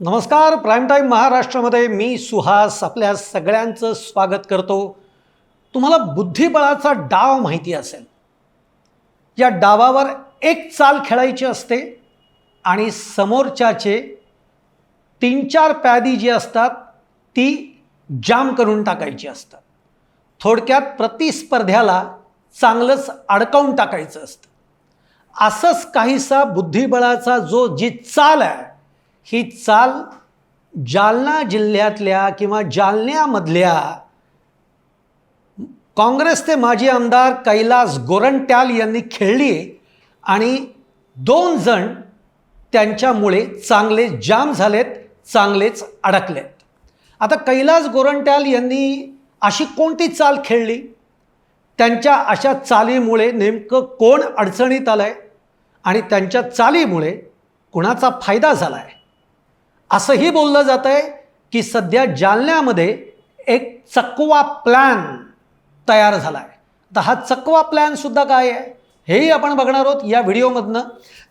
नमस्कार prime time महाराष्ट्रामध्ये मी सुहास आपल्या सगळ्यांचं स्वागत करतो. तुम्हाला बुद्धिबळाचा डाव माहिती असेल. या डावावर एक चाल खेळायची असते आणि समोरच्याचे तीन चार प्यादी जी असतात ती जाम करून टाकायची असतात. थोडक्यात प्रतिस्पर्ध्याला चांगलंच अडकावून टाकायचं असतं. असंच काहीसा बुद्धिबळाचा जो जी चाल आहे ही चाल जालना जिल्ह्यातल्या किंवा जालन्यामधल्या काँग्रेसचे माजी आमदार कैलास गोरंट्याल यांनी खेळली आहे आणि दोन जण त्यांच्यामुळे चांगले जाम झालेत चांगलेच अडकलेत. आता कैलास गोरंट्याल यांनी अशी कोणती चाल खेळली? त्यांच्या अशा चालीमुळे नेमकं कोण अडचणीत आलं आहे आणि त्यांच्या चालीमुळे कुणाचा फायदा झाला आहे असंही बोललं जातं आहे की सध्या जालन्यामध्ये एक चकवा प्लॅन तयार झाला आहे तर हा चकवा प्लॅनसुद्धा काय आहे? हेही आपण बघणार आहोत या व्हिडिओमधनं.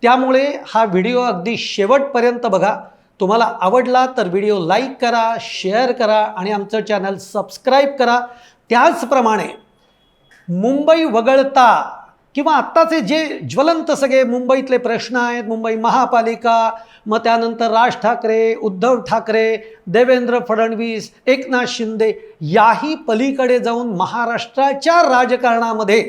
त्यामुळे हा व्हिडिओ अगदी शेवटपर्यंत बघा. तुम्हाला आवडला तर व्हिडिओ लाईक करा शेअर करा आणि आमचं चॅनल सबस्क्राईब करा. त्याचप्रमाणे मुंबई वगळता किंवा आत्ताचे जे ज्वलंत सगळे मुंबईतले प्रश्न आहेत मुंबई महापालिका मग त्यानंतर राज ठाकरे उद्धव ठाकरे देवेंद्र फडणवीस एकनाथ शिंदे याही पलीकडे जाऊन महाराष्ट्राच्या राजकारणामध्ये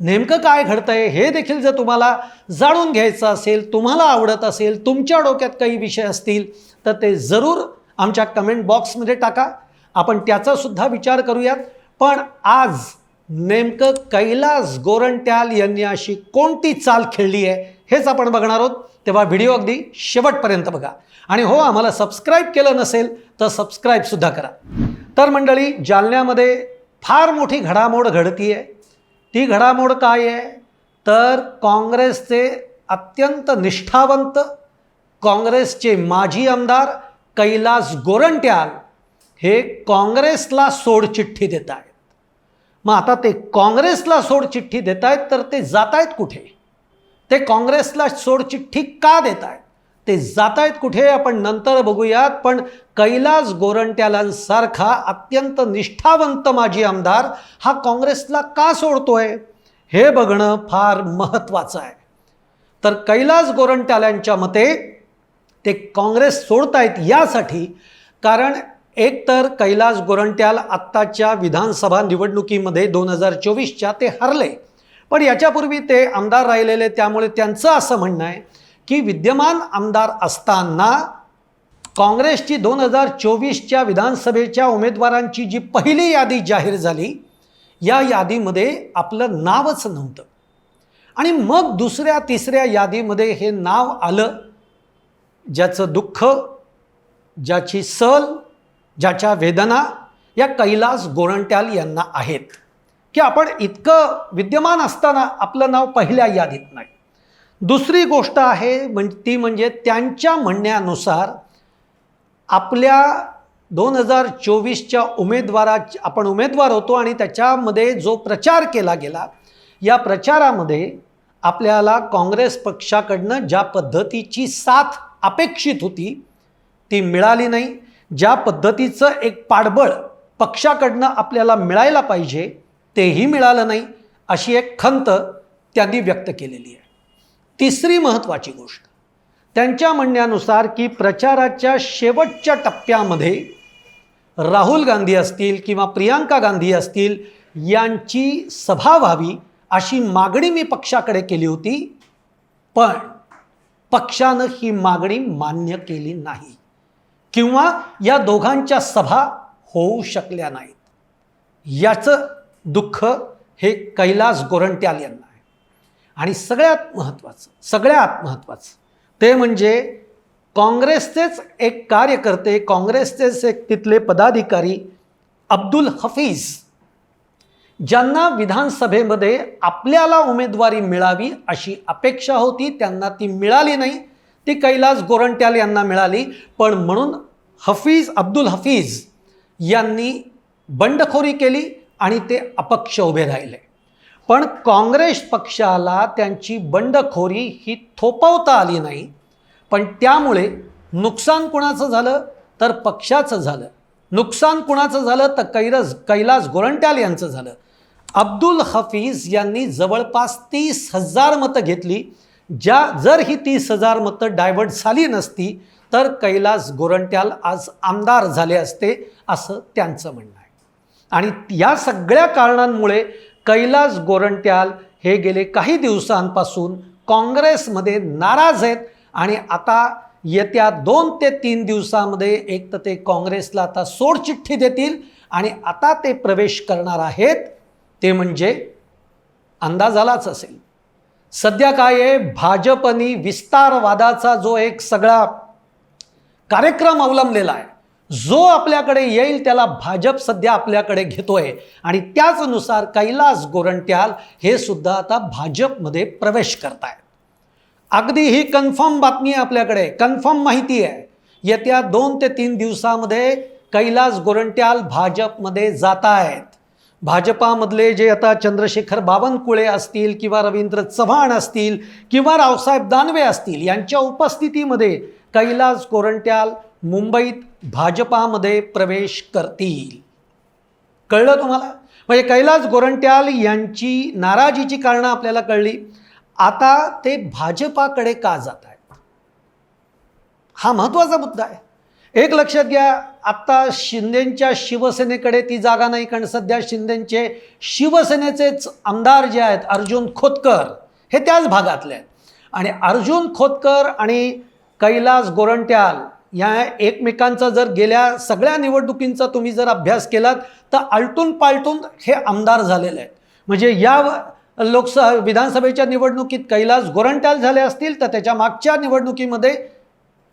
नेमकं काय घडतंय हे देखील जर तुम्हाला जाणून घ्यायचं असेल तुम्हाला आवडत असेल तुमच्या डोक्यात काही विषय असतील तर ते जरूर आमच्या कमेंट बॉक्समध्ये टाका. आपण त्याचासुद्धा विचार करूयात. पण आज नेमकं कैलास गोरंट्याल यांनी अशी कोणती चाल खेळली आहे हेच आपण बघणार आहोत. तेव्हा व्हिडिओ अगदी शेवटपर्यंत बघा. आणि हो आम्हाला सबस्क्राईब केलं नसेल तर सबस्क्राईबसुद्धा करा. तर मंडळी जालन्यामध्ये फार मोठी घडामोड घडती आहे ती घडामोड काय आहे? तर काँग्रेसचे अत्यंत निष्ठावंत काँग्रेसचे माजी आमदार कैलास गोरंट्याल हे काँग्रेसला सोडचिठ्ठी देत आहे मग आता ते काँग्रेसला सोडचिठ्ठी देत आहेत तर ते जात आहेत कुठे? ते काँग्रेसला सोडचिठ्ठी का देत आहेत ते जात आहेत कुठे? आपण नंतर बघूयात पण कैलास गोरंट्यालांसारखा अत्यंत निष्ठावंत माजी आमदार हा काँग्रेसला का सोडतोय? हे बघणं फार महत्त्वाचं आहे. तर कैलास गोरंट्यालांच्या मते ते काँग्रेस सोडतायत यासाठी कारण एक तर कैलास गोरंट्याल आत्ताच्या विधानसभा निवडणुकीमध्ये दोन हजार चोवीसच्या ते हरले. पण याच्यापूर्वी ते आमदार राहिलेले त्यामुळे त्यांचं असं म्हणणं आहे की विद्यमान आमदार असताना काँग्रेसची दोन हजार चोवीसच्या विधानसभेच्या उमेदवारांची जी पहिली यादी जाहीर झाली या यादीमध्ये आपलं नावच नव्हतं. आणि मग दुसऱ्या तिसऱ्या यादीमध्ये हे नाव आलं ज्याचं दुःख ज्याची सल ज्याच्या वेदना या कैलास गोरंट्याल यांना आहेत. की आपण इतकं विद्यमान असताना आपलं नाव पहिल्या यादीत नाही. दुसरी गोष्ट आहे म्हण ती म्हणजे त्यांच्या म्हणण्यानुसार आपल्या दोन हजार चोवीसच्या उमेदवारा आपण उमेदवार होतो आणि त्याच्यामध्ये जो प्रचार केला गेला या प्रचारामध्ये आपल्याला काँग्रेस पक्षाकडनं ज्या पद्धतीची साथ अपेक्षित होती ती मिळाली नाही. ज्या पद्धतीचं एक पाठबळ पक्षाकडनं आपल्याला मिळायला पाहिजे तेही मिळालं नाही अशी एक खंत त्यांनी व्यक्त केलेली आहे. तिसरी महत्त्वाची गोष्ट त्यांच्या म्हणण्यानुसार की प्रचाराच्या शेवटच्या टप्प्यामध्ये राहुल गांधी असतील किंवा प्रियांका गांधी असतील यांची सभा व्हावी अशी मागणी मी पक्षाकडे केली होती पण पक्षानं ही मागणी मान्य केली नाही. किंवा या दोघांच्या सभा होऊ शकल्या नाहीत. याचं दुःख हे कैलास गोरंट्याल यांना आहे. आणि सगळ्यात महत्त्वाचं सगळ्यात महत्त्वाचं ते म्हणजे काँग्रेसचेच एक कार्यकर्ते काँग्रेसचेच एक तिथले पदाधिकारी अब्दुल हफीज ज्यांना विधानसभेमध्ये आपल्याला उमेदवारी मिळावी अशी अपेक्षा होती त्यांना ती मिळाली नाही. ती कैलास गोरंट्याल यांना मिळाली. पण म्हणून हफीज अब्दुल हफीज यांनी बंडखोरी केली आणि ते अपक्ष उभे राहिले. पण काँग्रेस पक्षाला त्यांची बंडखोरी ही थोपवता आली नाही. पण त्यामुळे नुकसान कुणाचं झालं? तर पक्षाचं झालं. नुकसान कुणाचं झालं? तर कैरस कैलास गोरंट्याल यांचं झालं. अब्दुल हफीज यांनी जवळपास तीस हजार मतं घेतली. ज्या जर ही तीस हजार मतं डायव्हर्ट झाली नसती तर कैलास गोरंट्याल आज आमदार झाले असते असं त्यांचं म्हणणं आहे. आणि या सगळ्या कारणांमुळे कैलास गोरंट्याल हे गेले काही दिवसांपासून काँग्रेसमध्ये नाराज आहेत आणि आता येत्या दोन ते तीन दिवसामध्ये एक तर ते काँग्रेसला आता सोडचिठ्ठी देतील आणि आता ते प्रवेश करणार आहेत ते म्हणजे अंदाजालाच असेल. सध्या काय आहे? भाजपनी विस्तारवादाचा जो एक सगळा कार्यक्रम अवलंबलेला आहे जो आपल्याकडे येईल त्याला भाजप सध्या आपल्याकडे घेतोय. आणि त्याचनुसार कैलास गोरंट्याल हे सुद्धा आता भाजपमध्ये प्रवेश करतायत. अगदी ही कन्फर्म बातमी आहे आपल्याकडे. कन्फर्म माहिती आहे. येत्या दोन ते तीन दिवसामध्ये कैलास गोरंट्याल भाजपमध्ये जात आहेत भाजपामधले जे आता चंद्रशेखर बावनकुळे असतील किंवा रवींद्र चव्हाण असतील किंवा रावसाहेब दानवे असतील यांच्या उपस्थितीमध्ये कैलास गोरंट्याल मुंबईत भाजपामध्ये प्रवेश करतील. कळलं तुम्हाला? म्हणजे कैलास गोरंट्याल यांची नाराजीची कारणं आपल्याला कळली. आता ते भाजपाकडे का जात आहेत हा महत्त्वाचा मुद्दा आहे. एक लक्षात घ्या आत्ता शिंदेंच्या शिवसेनेकडे ती जागा नाही कारण सध्या शिंदेंचे शिवसेनेचेच आमदार जे आहेत अर्जुन खोतकर हे त्याच भागातले आहेत. आणि अर्जुन खोतकर आणि कैलास गोरंट्याल या एकमेकांचा जर गेल्या सगळ्या निवडणुकींचा तुम्ही जर अभ्यास केलात तर आलटून पालटून हे आमदार झालेले आहेत. म्हणजे या लोकसभा विधानसभेच्या निवडणुकीत कैलास गोरंट्याल झाले असतील तर त्याच्या मागच्या निवडणुकीमध्ये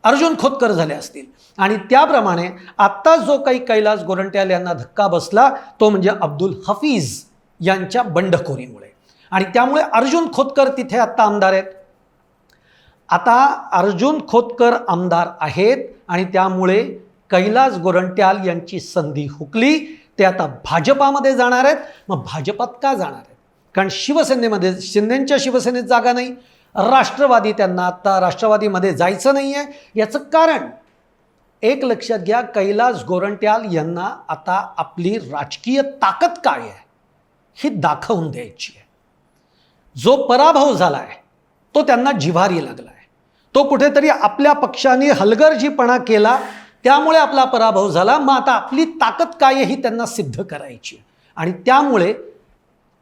अर्जुन खोतकर झाले असतील. आणि त्याप्रमाणे आत्ता जो काही कैलास गोरंट्याल यांना धक्का बसला तो म्हणजे अब्दुल हफीज यांच्या बंडखोरीमुळे. आणि त्यामुळे अर्जुन खोतकर तिथे आत्ता आमदार आहेत. आता अर्जुन खोतकर आमदार आहेत आणि त्यामुळे कैलास गोरंट्याल यांची संधी हुकली. ते आता भाजपामध्ये जाणार आहेत. मग भाजपात का जाणार आहेत? कारण शिवसेनेमध्ये शिंदेच्या शिवसेनेत जागा नाही. राष्ट्रवादी त्यांना आत्ता राष्ट्रवादीमध्ये जायचं नाही आहे याचं कारण एक लक्षात घ्या कैलास गोरंट्याल यांना आता आपली राजकीय ताकद काय आहे ही दाखवून द्यायची आहे. जो पराभव झाला आहे तो त्यांना जिव्हारी लागला आहे तो कुठेतरी आपल्या पक्षाने हलगर्जीपणा केला त्यामुळे आपला पराभव झाला. मग आता आपली ताकद काय ही त्यांना सिद्ध करायची आहे. आणि त्यामुळे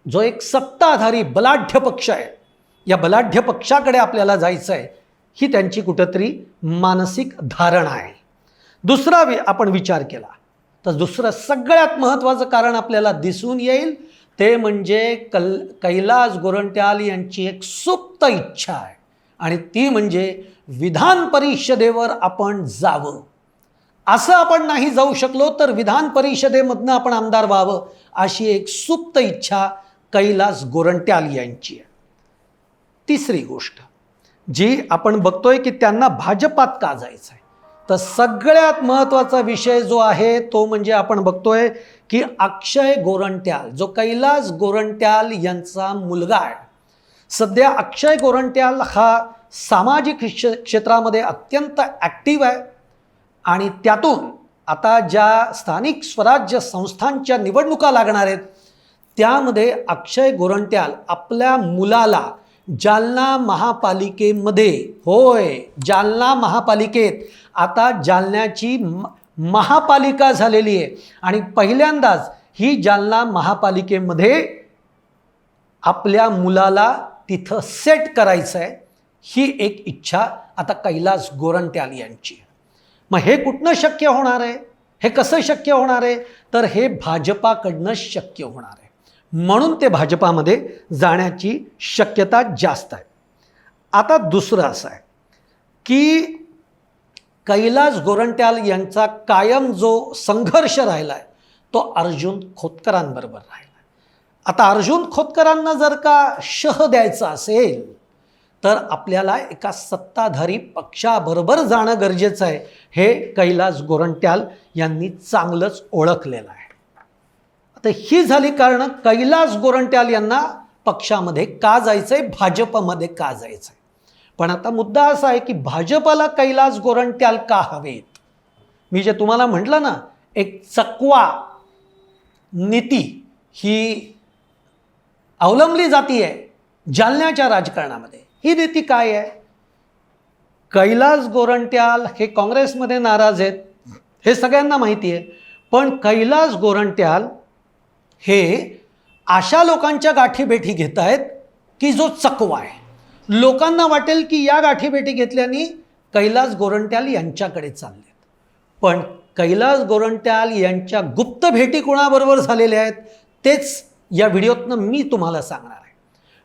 जो एक सत्ताधारी बलाढ्य पक्ष आहे या बलाढ्य पक्षाकडे आपल्याला जायचं आहे ही त्यांची कुठंतरी मानसिक धारणा आहे. दुसरा वि आपण विचार केला तर दुसरं सगळ्यात महत्त्वाचं कारण आपल्याला दिसून येईल ते म्हणजे कल कैलास गोरंट्याल यांची एक सुप्त इच्छा आहे. आणि ती म्हणजे विधान परिषदेवर आपण जावं. असं आपण नाही जाऊ शकलो तर विधान परिषदेमधनं आपण आमदार व्हावं अशी एक सुप्त इच्छा कैलास गोरंट्याल यांची आहे. तिसरी गोष्ट जी आपण बघतोय की त्यांना भाजपात का जायचं आहे तर सगळ्यात महत्त्वाचा विषय जो आहे तो म्हणजे आपण बघतोय की अक्षय गोरंट्याल जो कैलास गोरंट्याल यांचा मुलगा आहे. सध्या अक्षय गोरंट्याल हा सामाजिक क्षेत्रामध्ये अत्यंत ॲक्टिव्ह आहे आणि त्यातून आता ज्या स्थानिक स्वराज्य संस्थांच्या निवडणुका लागणार आहेत त्यामध्ये अक्षय गोरंट्याल आपल्या मुलाला जालना महापालिकेमध्ये. होय जालना महापालिकेत. आता जालन्याची महापालिका झालेली आहे. आणि पहिल्यांदाच ही जालना महापालिकेमध्ये आपल्या मुलाला तिथं सेट करायचं आहे. ही एक इच्छा आता कैलास गोरंट्याल यांची मग हे कुठनं शक्य होणार आहे? हे कसं शक्य होणार आहे? तर हे भाजपाकडनं शक्य होणार आहे. म्हणून ते भाजपामध्ये जाण्याची शक्यता जास्त आहे. आता दुसरं असं आहे की कैलास गोरंट्याल यांचा कायम जो संघर्ष राहिला आहे तो अर्जुन खोतकरांबरोबर राहिला आता अर्जुन खोतकरांना जर का शह द्यायचा असेल तर आपल्याला एका सत्ताधारी पक्षाबरोबर जाणं गरजेचं आहे हे कैलास गोरंट्याल यांनी चांगलंच ओळखलेलं आहे. तर ही झाली कारणं कैलास गोरंट्याल यांना पक्षामध्ये का जायचं आहे भाजपमध्ये का जायचं आहे पण आता मुद्दा असा आहे की भाजपाला कैलास गोरंट्याल का हवेत? मी जे तुम्हाला म्हटलं ना एक चकवा नीती ही अवलंबली जाती आहे जालन्याच्या राजकारणामध्ये. ही नीती काय आहे? कैलास गोरंट्याल हे काँग्रेसमध्ये नाराज आहेत हे सगळ्यांना माहिती आहे पण कैलास गोरंट्याल हे अशा लोकांच्या गाठीभेटी घेत आहेत की जो चकवा आहे. लोकांना वाटेल की या गाठीभेटी घेतल्याने कैलास गोरंट्याल यांच्याकडे चाललेत. पण कैलास गोरंट्याल यांच्या गुप्त भेटी कोणाबरोबर झालेल्या आहेत तेच या व्हिडिओतनं मी तुम्हाला सांगणार आहे.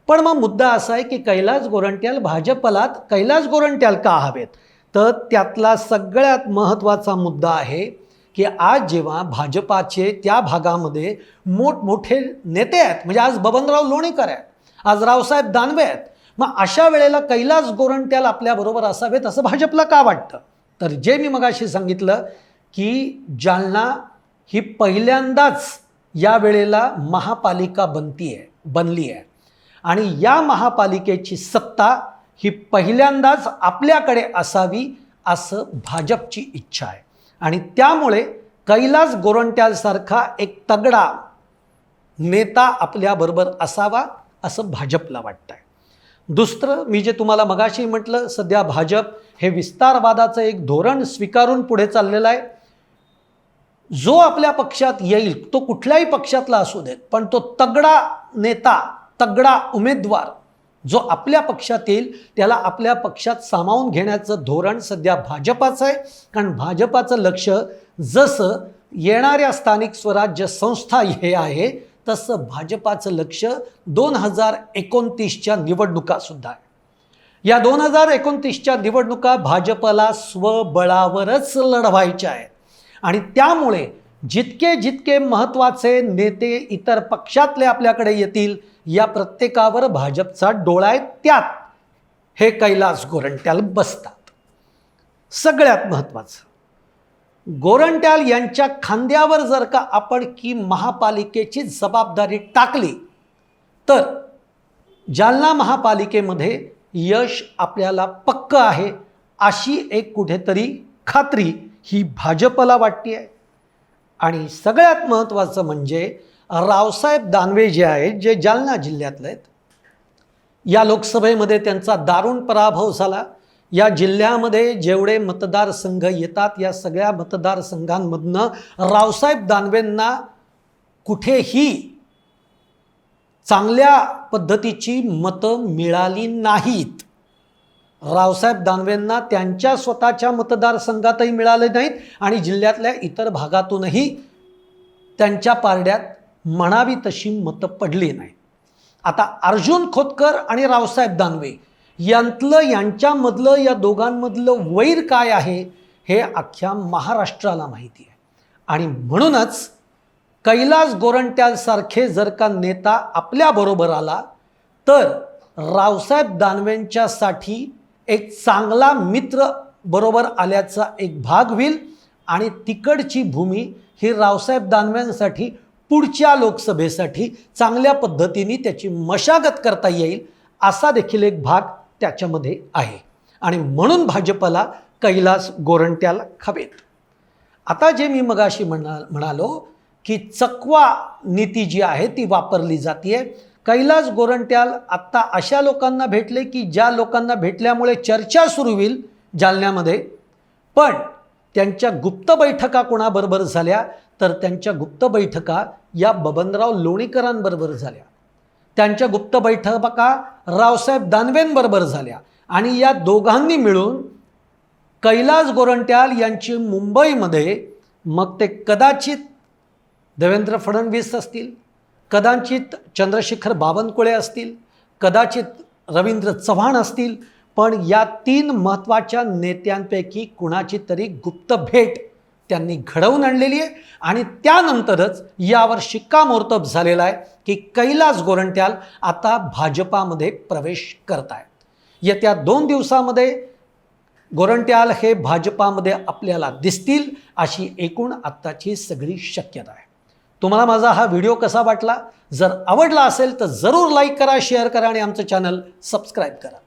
पण मग मुद्दा असा आहे की कैलास गोरंट्याल भाजपलात कैलास गोरंट्याल का हवेत? तर त्यातला सगळ्यात महत्त्वाचा मुद्दा आहे की आज जेव्हा भाजपाचे त्या भागामध्ये मोठमोठे नेते आहेत म्हणजे आज बबनराव लोणीकर आहेत आज रावसाहेब दानवे आहेत मग अशा वेळेला कैलास गोरंट्याल आपल्याबरोबर असावेत असं भाजपला का वाटतं? तर जे मी मगाशी सांगितलं की जालना ही पहिल्यांदाच या वेळेला महापालिका बनती आहे बनली आहे आणि या महापालिकेची सत्ता ही पहिल्यांदाच आपल्याकडे असावी असं भाजपची इच्छा आहे. आणि त्यामुळे कैलास गोरंट्यासारखा एक तगडा नेता आपल्याबरोबर असावा असं भाजपला वाटतं आहे दुसरं मी जे तुम्हाला मगाशी म्हटलं सध्या भाजप हे विस्तारवादाचं एक धोरण स्वीकारून पुढे चाललेलं आहे. जो आपल्या पक्षात येईल तो कुठल्याही पक्षातला असू देत पण तो तगडा नेता तगडा उमेदवार जो आपल्या पक्षात येईल त्याला आपल्या पक्षात सामावून घेण्याचं धोरण सध्या भाजपाचं आहे. कारण भाजपाचं लक्ष जसं येणाऱ्या स्थानिक स्वराज्य संस्था हे आहे तसं भाजपाचं लक्ष दोन हजार एकोणतीसच्या निवडणुकासुद्धा आहे. या दोन हजार एकोणतीसच्या निवडणुका भाजपला स्वबळावरच लढवायच्या आहेत. आणि त्यामुळे जितके जितके महत्त्वाचे नेते इतर पक्षातले आपल्याकडे येतील या प्रत्येकावर भाजपचा डोळा आहे त्यात. हे कैलास गोरंट्याल बसतात. सगळ्यात महत्त्वाचं गोरंट्याल यांच्या खांद्यावर जर का आपण की महापालिकेची जबाबदारी टाकली तर जालना महापालिकेमध्ये यश आपल्याला पक्क आहे अशी एक कुठेतरी खात्री ही भाजपला वाटते आहे आणि सगळ्यात महत्त्वाचं म्हणजे रावसाहेब दानवे जे आहेत जे जालना जिल्ह्यातले आहेत या लोकसभेमध्ये त्यांचा दारुण पराभव झाला. या जिल्ह्यामध्ये जेवढे मतदारसंघ येतात या सगळ्या मतदारसंघांमधनं रावसाहेब दानवेंना कुठेही चांगल्या पद्धतीची मतं मिळाली नाहीत. रावसाहेब दानवेंना त्यांच्या स्वतःच्या मतदारसंघातही मिळाले नाहीत आणि जिल्ह्यातल्या इतर भागातूनही त्यांच्या पारड्यात म्हणावी तशी मतं पडली नाही आता अर्जुन खोतकर आणि रावसाहेब दानवे यांतलं यांच्यामधलं या दोघांमधलं वैर काय आहे हे अख्ख्या महाराष्ट्राला माहिती आहे. आणि म्हणूनच कैलास गोरंट्यालसारखे जर का नेता आपल्याबरोबर आला तर रावसाहेब दानवेंच्यासाठी एक चांगला मित्र बरोबर आल्याचा एक भाग होईल आणि तिकडची भूमी ही रावसाहेब दानव्यांसाठी पुढच्या लोकसभेसाठी चांगल्या पद्धतीने त्याची मशागत करता येईल असा देखील एक भाग त्याच्यामध्ये आहे. आणि म्हणून भाजपला कैलास गोरंट्याला हवेत आता जे मी मगाशी म्हणा म्हणालो की चकवा नीती जी आहे ती वापरली जाते कैलास गोरंट्याल आत्ता अशा लोकांना भेटले की ज्या लोकांना भेटल्यामुळे चर्चा सुरू होईल जालन्यामध्ये. पण त्यांच्या गुप्त बैठका कोणाबरोबर झाल्या? तर त्यांच्या गुप्त बैठका या बबनराव लोणीकरांबरोबर झाल्या. त्यांच्या गुप्त बैठका रावसाहेब दानवेंबरोबर झाल्या आणि या दोघांनी मिळून कैलास गोरंट्याल यांची मुंबईमध्ये मग ते कदाचित देवेंद्र फडणवीस असतील कदाचित चंद्रशेखर बावनकुळे असतील कदाचित रवींद्र चव्हाण असतील पण या तीन महत्त्वाच्या नेत्यांपैकी कुणाची तरी गुप्त भेट त्यांनी घडवून आणलेली आहे. आणि त्यानंतरच यावर शिक्कामोर्तब झालेला आहे की कैलास गोरंट्याल आता भाजपामध्ये प्रवेश करत आहेत येत्या दोन दिवसामध्ये गोरंट्याल हे भाजपामध्ये आपल्याला दिसतील अशी एकूण आत्ताची सगळी शक्यता आहे. तुम्हाला माझा हा व्हिडिओ कसा वाटला? जर आवडला असेल तर जरूर लाईक करा शेअर करा आणि आमचं चॅनल सबस्क्राईब करा.